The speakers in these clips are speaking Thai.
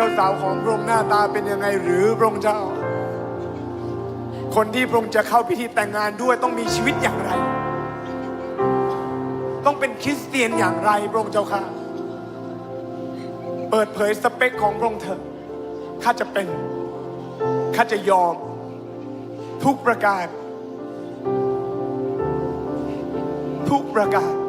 เจ้าสาวของพระองค์หน้าตาเป็นยังไงหรือพระองค์เจ้า คนที่พระองค์จะเข้าพิธีแต่งงานด้วยต้องมีชีวิตอย่างไร ต้องเป็นคริสเตียนอย่างไรพระองค์เจ้าค่ะ เปิดเผยสเปคของพระองค์เถอะข้าจะเป็นข้าจะยอม ทุกประการ ทุกประการ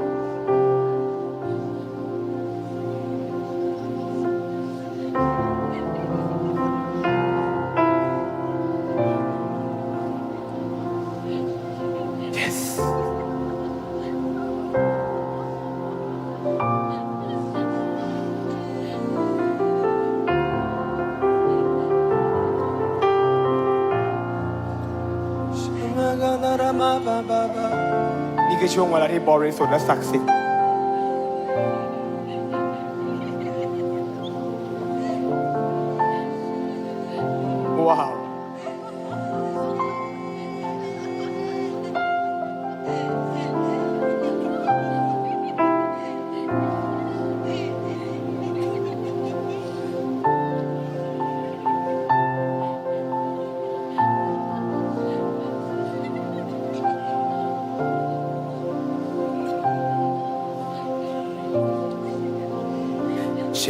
นี่คือช่วงเวลาที่บริสุทธิ์และศักดิ์สิทธิ์ว้าว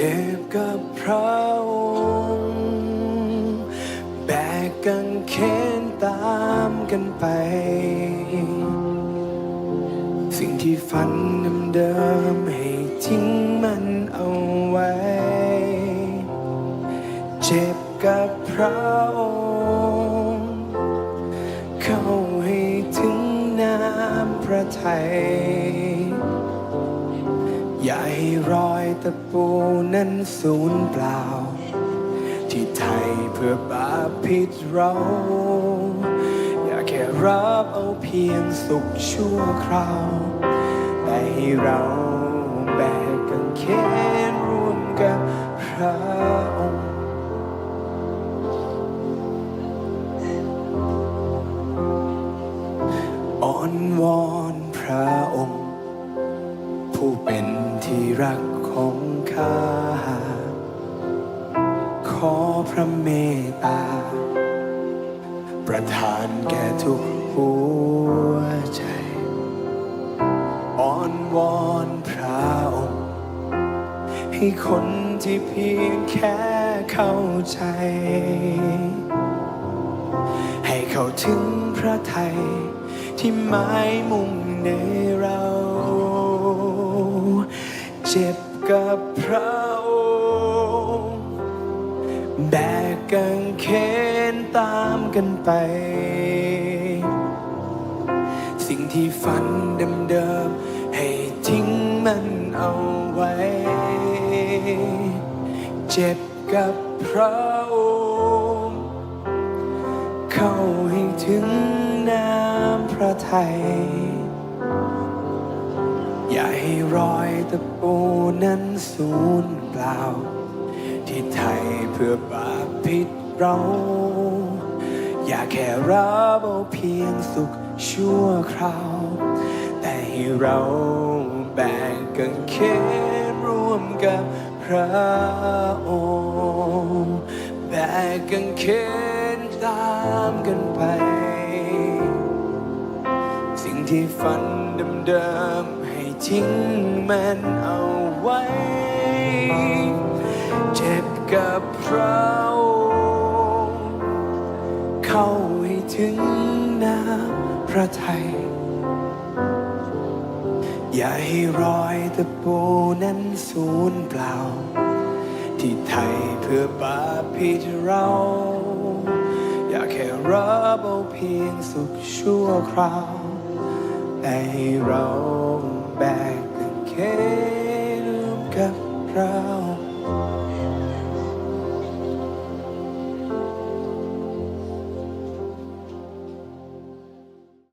จ็บกับพระองค์แบกกังเขนตามกันไป สิ่งที่ฝันเดิมๆให้ทิ้งมันเอาไว้ เจ็บกับพระองค์เข้าให้ถึงน้ำพระทัยอย่ ตะปูนั้นสูญเปล่า ที่ไทยเพื่อบาปผิดเรา อย่าแค่รับเอาเพียงสุขชั่วคราวแต่ให้เราแบกกันเขนร่วมกับพระองค์อ้อนวอนพระองค์ ผู้เป็นที่รัก ของข้า ขอพระเมตตา ประทานแก่ทุกหัวใจอ้อนวอนพระองค์ให้คนที่เพียงแค่เข้าใจ ให้เข้าถึงพระไทยที่หมายมุ่งในเรา เจ็บ กับพระองค์แบกกังเขนตามกันไป สิ่งที่ฝันเดิมๆให้ทิ้งมันเอาไว้ เจ็บกับพระองค์เข้าให้ถึงน้ำพระทัยอย่าให้ รอยตะปูนั้นสูญเปล่า ที่ไทยเพื่อบาปผิดเรา อย่าแค่รับเอาเพียงสุขชั่วคราว แต่ให้เราแบ่งกันเขนร่วมกับพระองค์แบ่งกันเขนตามกันไป ที่ฝันเดิมๆให้ทิ้งมันเอาไว้ เจ็บกับพระองค์เข้าให้ถึงน้ำพระทัยอย่าให้รอยตะปูนั้นสูญเปล่า ที่ไทยเพื่อบาปผิดเรา อยากแค่รับเอาเพียงสุขชั่วคราว ให้เราแบกกางเขนร่มกับเรา